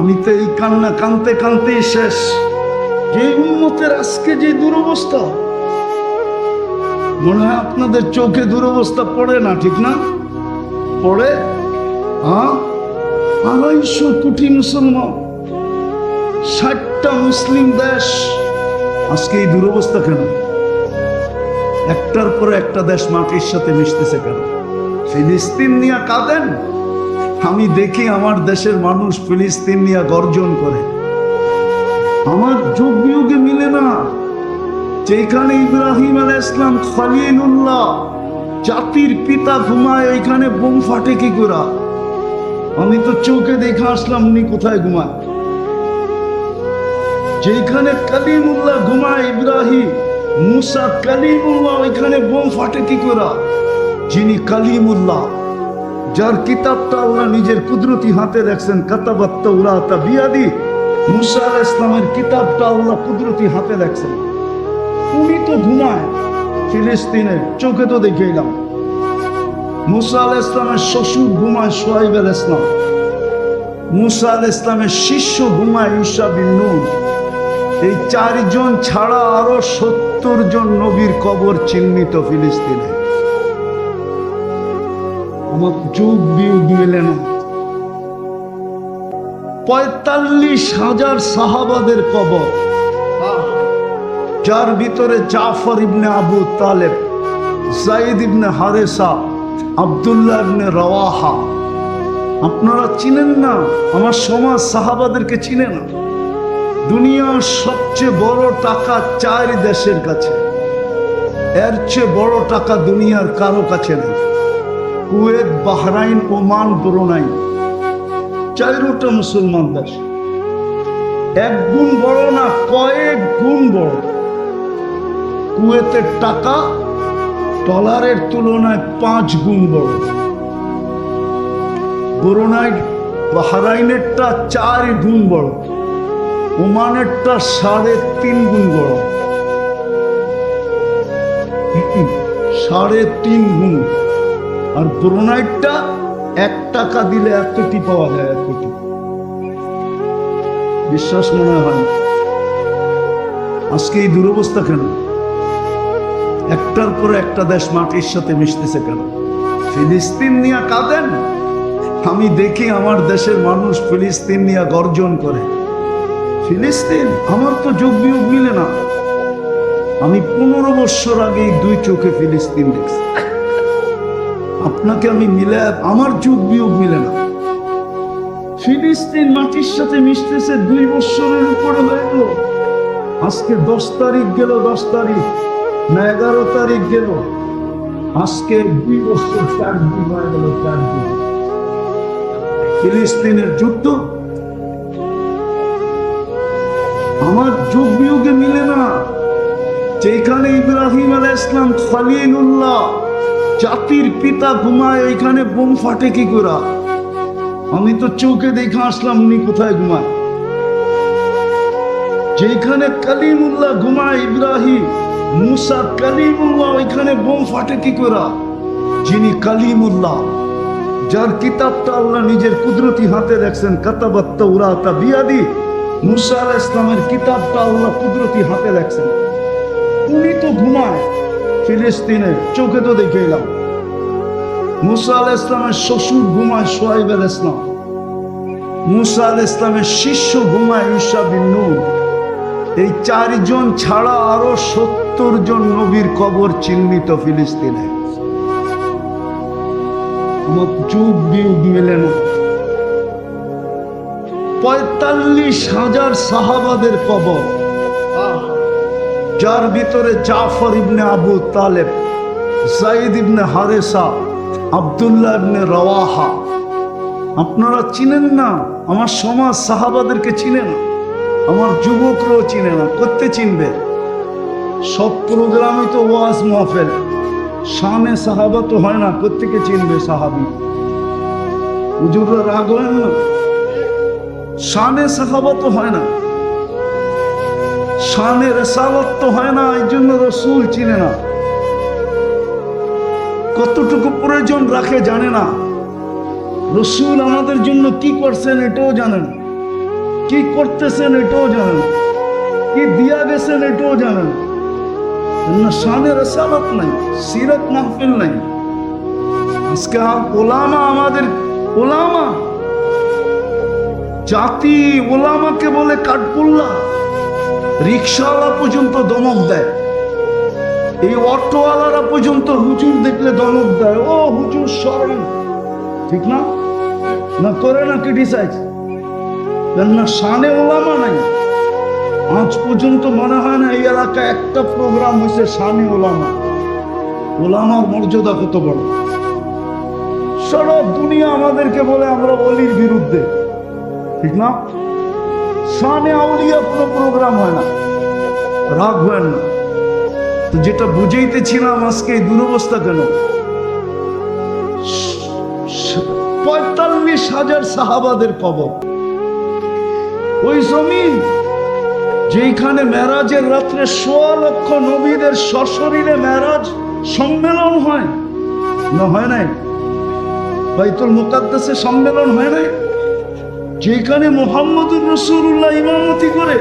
আমি তো এই কান্না কানতে কানতেই শেষ। যে উন্মতের আজকে যে দুরবস্থা, মনে হয় আপনাদের চোখে দুরবস্থা পড়ে না, ঠিক না? পড়ে? হ্যাঁ? আড়াইশো কোটি মুসলমান, ষাটটা মুসলিম দেশ, আজকে এই দুরবস্থা কেন? একটার পরে একটা দেশ মাটির সাথে মিশতেছে কেন? ফিলিস্তিন নিয়ে কাঁদেন? আমি দেখি আমার দেশের মানুষ ফিলিস্তিন নিয়ে গর্জন করে। আমার যোগ বিয়োগে মিলে না। যেখানে ইব্রাহিম আল ইসলাম খলিলুল্লাহ জাতির পিতা ঘুমায়, ওইখানে বোম ফাটে কি করা? আমি তো চোখে দেখে আসলাম উনি কোথায় ঘুমায়। যেখানে কালিমুল্লাহ ঘুমায় ইব্রাহিম, মুসা কালিমুল্লাহ, ওইখানে বোম ফাটে কি করা? যিনি কালিমুল্লাহ। যার কিতাবটা আল্লাহ নিজের কুদরতি হাতে রাখছেন কাতাবাত্তা বিয়াদি, মুসা আল ইসলামের কিতাবটা আল্লাহ কুদরতি হাতে রাখছেন উনি তো ঘুমায়, ফিলিস্তিনে চোখে তো দেখে এলাম ইসলামের শ্বশুর ঘুমায় সোহাইব আল ইসলাম মুসা ইসলামের শিষ্য ঘুমায় ঈশা এই চারজন ছাড়া আরও সত্তর জন নবীর কবর চিহ্নিত ফিলিস্তিনে। আমার যুগ বিয়োগ মিলে না পঁয়তাল্লিশ হাজার সাহাবাদের কবর, যার ভিতরে জাফর ইবনে আবু তালেব জাইদ ইবনে হারেসা, আবদুল্লাহ ইবনে রওয়াহা। আপনারা চিনেন না? আমার সমাজ সাহাবাদেরকে চিনে না। দুনিয়ার সবচেয়ে বড় টাকা চার দেশের কাছে। এর চেয়ে বড় টাকা দুনিয়ার কারও কাছে নেই। Kuwait, Bahrain, Oman, Brunei. চারোটা মুসলমান দেশ। এক গুণ বড় না কয়েক গুণ বড়? কুয়েতের টাকা ডলারের তুলনায় পাঁচ গুণ বড়। ব্রুনাই, বাহরাইনেরটা চার গুণ বড়। ওমানেরটা সাড়ে তিন গুণ বড়। সাড়ে তিন গুণ। আর ব্রোনাইটটা এক টাকা দিলে এতটি পাওয়া যায় এতটি বিশ্বাস মনে হয়? আজকে এই দুরবস্থা কেন? একটার পরে একটা দেশ মাটির সাথে মিশতেছে কেন? ফিলিস্তিন নিয়ে কাঁদেন? আমি দেখি আমার দেশের মানুষ ফিলিস্তিন নিয়ে গর্জন করে। ফিলিস্তিন, আমার তো যোগ বিয়োগ মিলে না। আমি পনেরো বছর আগে দুই চোখে ফিলিস্তিন দেখছি। আপনাকে আমি মিলে, আমার যুগ বিয়োগ মিলে না। ফিলিস্তিন মাটির সাথে মিশতেছে দুই বছরের উপরে হয়ে গেল। আজকে দশ তারিখ গেল, দশ তারিখ। না এগারো তারিখ গেল। আজকে দুই বছর চার দিন হয়ে গেল, চার দিন। ফিলিস্তিনের যুদ্ধ। আমার যুগ বিয়োগে মিলে না। যেখানে ইব্রাহিম আলাহ ইসলাম খলিলুল্লাহ জাতির পিতা ঘুমায় ওইখানে বোম ফাটে কি করা? আমি তো চোখে দেখে আসলাম উনি কোথায় ঘুমায়। যেখানে কালিমুল্লাহ ঘুমায়, ইব্রাহিম, মুসা কালিমুল্লাহ, ওইখানে বোম ফাটে কি করা? যিনি কালিমুল্লাহ, যার কিতাবটা আল্লাহ নিজের কুদরতি হাতে রাখছেন কাতাবাত্তা উরাতা বিয়াদি, মুসা আলাহ ইসলামের কিতাবটা আল্লাহ কুদরতি হাতে রাখছেন। উনি তো ঘুমায়। ফিলিস্তিনে চোখে তো দেখে এলাম। মুসা আল ইসলামের শ্বশুর ঘুমায় সোহাইব আল ইসলাম। মুসা আল ইসলামের শিষ্য ঘুমায় ঈশা বিন নূর। এই চারজন ছাড়া আরও সত্তর জন নবীর কবর চিহ্নিত ফিলিস্তিনে। যুগ বিয়োগ মেলে না। পঁয়তাল্লিশ হাজার সাহাবাদের কবর। যার ভিতরে জাফর ইবনে আবু তালেব জাইদ ইবনে হারেসা, আবদুল্লাহ ইবনে রওয়াহা। আপনারা চিনেন না, আমার সমাজ সাহাবাদেরকে চিনে না, আমার যুবকরাও চিনে না, করতে চিনবে। সব প্রোগ্রামই তো ওয়াজ মাহফেল, শানে সাহাবা তো হয় না কোথেকে চিনবে সাহাবি। হুজুররা রাগ হয় না, শানে সাহাবা তো হয় না। শানে রেসালত তো হয় না, এই জন্য রসুল চিনে না। কতটুকু প্রয়োজন রাখে জানে না। রসুল আমাদের জন্য কি করছেন এটাও জানেন। কি করতেছেন এটাও জানেন। কি দিয়া গেছেন এটাও জানেন। না। শানের রেসালত নাই, সিরত মাহফিল নাই। আজকে ওলামা আমাদের ওলামা। জাতি ওলামাকে বলে কাঠপুল্লা। রিক্সাওয়ালা পর্যন্ত দমক দেয়। এই অটোওয়ালারা পর্যন্ত হুজুর দেখলে দমক দেয়। ও হুজুর, সরেন। ঠিক না? না করে না ক্রিটিসাইজ না, শানে ওলামা নাই। আজ পর্যন্ত মনে হয় না এই এলাকায় একটা প্রোগ্রাম হয়েছে শানে ওলামা। ওলামার মর্যাদা কত বড়? সারা দুনিয়া আমাদেরকে বলে আমরা অলির বিরুদ্ধে। ঠিক না? শানে আউলিয়া কোনো প্রোগ্রাম হয় না। রাগ হয় না। তো যেটা বুঝাইতেছিলাম আজকে এই দুরবস্থা কেন? পঁয়তাল্লিশ হাজার সাহাবাদের কবর। ওই জমিন যেখানে মেরাজের রাত্রে সোয়া লক্ষ নবীদের সশরীরে মেরাজ সম্মেলন হয়, না হয় নাই? বাইতুল মুকাদ্দাসে সম্মেলন হয় নাই? যেখানে মোহাম্মদুর রসুল্লাহ ইমামতি করে